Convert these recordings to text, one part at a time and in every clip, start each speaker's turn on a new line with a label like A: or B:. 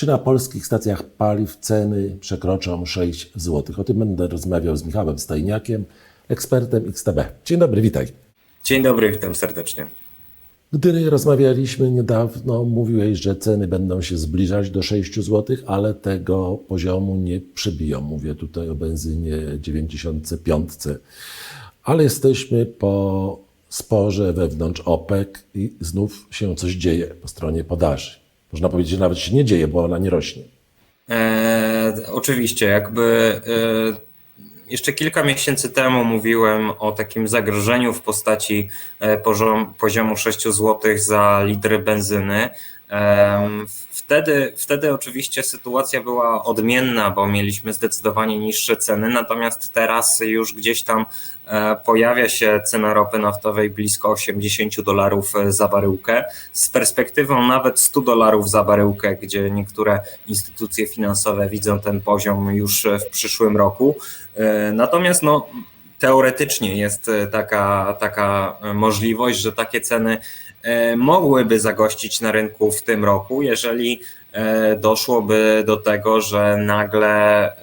A: Czy na polskich stacjach paliw ceny przekroczą 6 zł? O tym będę rozmawiał z Michałem Stajniakiem, ekspertem XTB. Dzień dobry, witaj.
B: Dzień dobry, witam serdecznie.
A: Gdy rozmawialiśmy niedawno, mówiłeś, że ceny będą się zbliżać do 6 zł, ale tego poziomu nie przybiją. Mówię tutaj o benzynie 95. Ale jesteśmy po sporze wewnątrz OPEC i znów się coś dzieje po stronie podaży. Można powiedzieć, że nawet się nie dzieje, bo ona nie rośnie.
B: E, oczywiście, jakby e, jeszcze kilka miesięcy temu mówiłem o takim zagrożeniu w postaci e, poziom, poziomu 6 zł za litr benzyny. Wtedy, wtedy oczywiście sytuacja była odmienna, bo mieliśmy zdecydowanie niższe ceny, natomiast teraz już gdzieś tam e, pojawia się cena ropy naftowej blisko 80 dolarów e, za baryłkę, z perspektywą nawet 100 dolarów za baryłkę, gdzie niektóre instytucje finansowe widzą ten poziom już w przyszłym roku. E, Natomiast no, teoretycznie jest e, taka, taka możliwość, że takie ceny e, mogłyby zagościć na rynku w tym roku, jeżeli e, doszłoby do tego, że nagle, e,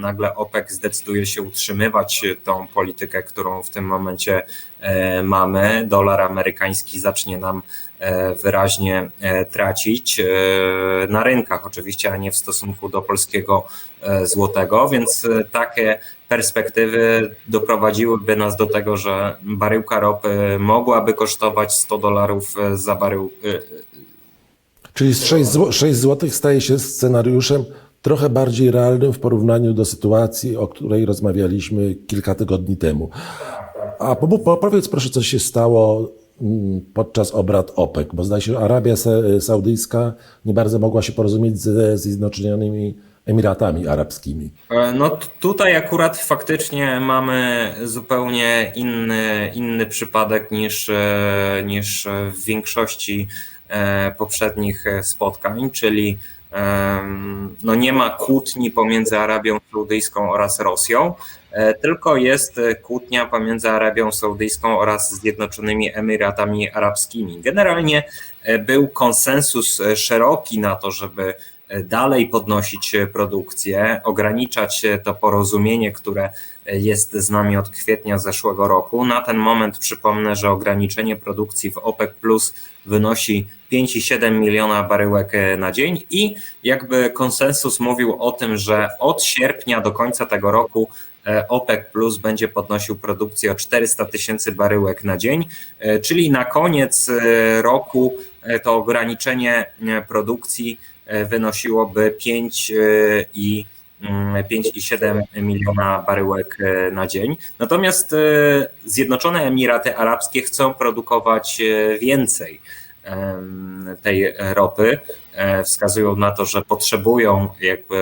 B: nagle OPEC zdecyduje się utrzymywać tą politykę, którą w tym momencie e, mamy. Dolar amerykański zacznie nam e, wyraźnie e, tracić e, na rynkach, oczywiście, a nie w stosunku do polskiego e, złotego, więc e, takie perspektywy doprowadziłyby nas do tego, że baryłka ropy mogłaby kosztować 100 dolarów e, za barył.
A: Czyli z 6 zł, 6 zł staje się scenariuszem trochę bardziej realnym w porównaniu do sytuacji, o której rozmawialiśmy kilka tygodni temu. A po- po- powiedz proszę, co się stało mm, podczas obrad OPEC, bo zdaje się, że Arabia Sa- Saudyjska nie bardzo mogła się porozumieć ze Zjednoczonymi Emiratami Arabskimi.
B: E, No tutaj akurat faktycznie mamy zupełnie inny, inny przypadek niż, e, niż w większości poprzednich e, spotkań, czyli no nie ma kłótni pomiędzy Arabią Saudyjską oraz Rosją, e, tylko jest e, kłótnia pomiędzy Arabią Saudyjską oraz Zjednoczonymi Emiratami Arabskimi. Generalnie e, był konsensus e, szeroki na to, żeby e, dalej podnosić e, produkcję, ograniczać e, to porozumienie, które e, jest z nami od kwietnia zeszłego roku. Na ten moment przypomnę, że ograniczenie produkcji w OPEC Plus wynosi 5,7 miliona baryłek na dzień i jakby konsensus mówił o tym, że od sierpnia do końca tego roku OPEC Plus będzie podnosił produkcję o 400 tysięcy baryłek na dzień, czyli na koniec roku to ograniczenie produkcji wynosiłoby 5 e, i mm, 5,7 miliona baryłek e, na dzień. Natomiast e, Zjednoczone Emiraty Arabskie chcą produkować e, więcej tej ropy. E, Wskazują na to, że potrzebują jakby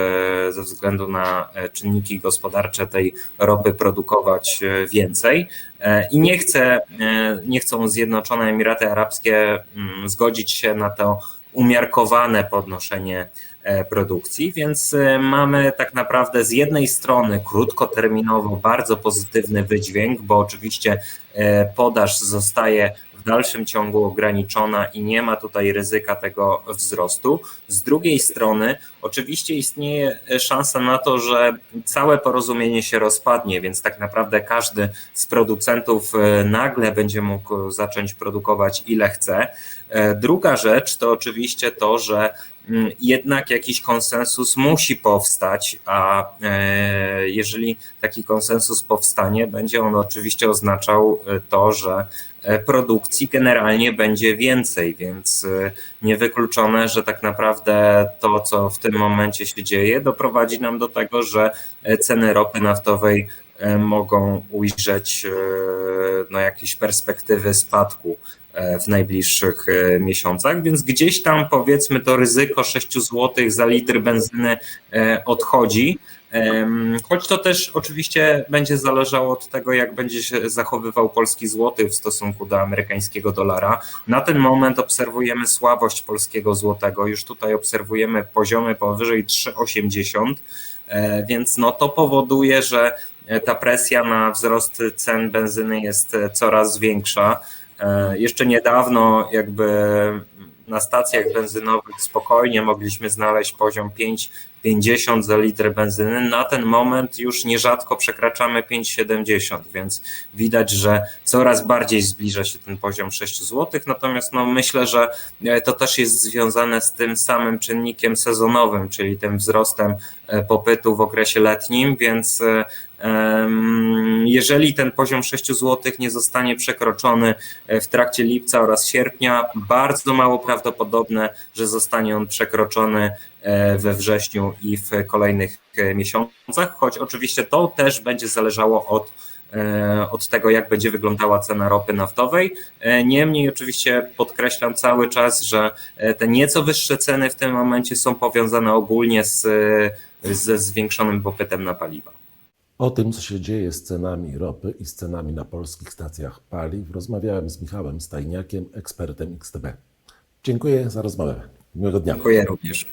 B: ze względu na e, czynniki gospodarcze tej ropy produkować e, więcej E, i nie, chce, e, nie chcą Zjednoczone Emiraty Arabskie mm, zgodzić się na to umiarkowane podnoszenie e, produkcji, więc e, mamy tak naprawdę z jednej strony krótkoterminowo bardzo pozytywny wydźwięk, bo oczywiście podaż zostaje w dalszym ciągu ograniczona i nie ma tutaj ryzyka tego wzrostu. Z drugiej strony, oczywiście istnieje szansa na to, że całe porozumienie się rozpadnie, więc tak naprawdę każdy z producentów e, nagle będzie mógł zacząć produkować ile chce. E, Druga rzecz to oczywiście to, że mm, jednak jakiś konsensus musi powstać, a e, jeżeli taki konsensus powstanie, będzie on oczywiście oznaczał e, to, że e, produkcji generalnie będzie więcej, więc e, niewykluczone, że tak naprawdę to, co w tym momencie się dzieje, doprowadzi nam do tego, że e, ceny ropy naftowej e, mogą ujrzeć e, no, jakieś perspektywy spadku e, w najbliższych e, miesiącach, więc gdzieś tam powiedzmy to ryzyko 6 zł za litr benzyny e, odchodzi. Choć to też oczywiście będzie zależało od tego, jak będzie się zachowywał polski złoty w stosunku do amerykańskiego dolara. Na ten moment obserwujemy słabość polskiego złotego. Już tutaj obserwujemy poziomy powyżej 3,80, e, więc no to powoduje, że e, ta presja na wzrost cen benzyny jest e, coraz większa. E, Jeszcze niedawno jakby na stacjach benzynowych spokojnie mogliśmy znaleźć poziom 5,50 za litr benzyny. Na ten moment już nierzadko przekraczamy 5,70, więc widać, że coraz bardziej zbliża się ten poziom 6 zł. Natomiast no, myślę, że e, to też jest związane z tym samym czynnikiem sezonowym, czyli tym wzrostem popytu w okresie letnim, więc jeżeli ten poziom 6 zł nie zostanie przekroczony e, w trakcie lipca oraz sierpnia, bardzo mało prawdopodobne, że zostanie on przekroczony e, we wrześniu i w kolejnych e, miesiącach, choć oczywiście to też będzie zależało od od tego, jak będzie wyglądała cena ropy naftowej. Niemniej oczywiście podkreślam cały czas, że te nieco wyższe ceny w tym momencie są powiązane ogólnie z, ze zwiększonym popytem na paliwa.
A: O tym, co się dzieje z cenami ropy i z cenami na polskich stacjach paliw, rozmawiałem z Michałem Stajniakiem, ekspertem XTB. Dziękuję za rozmowę. Miłego dnia.
B: Dziękuję również.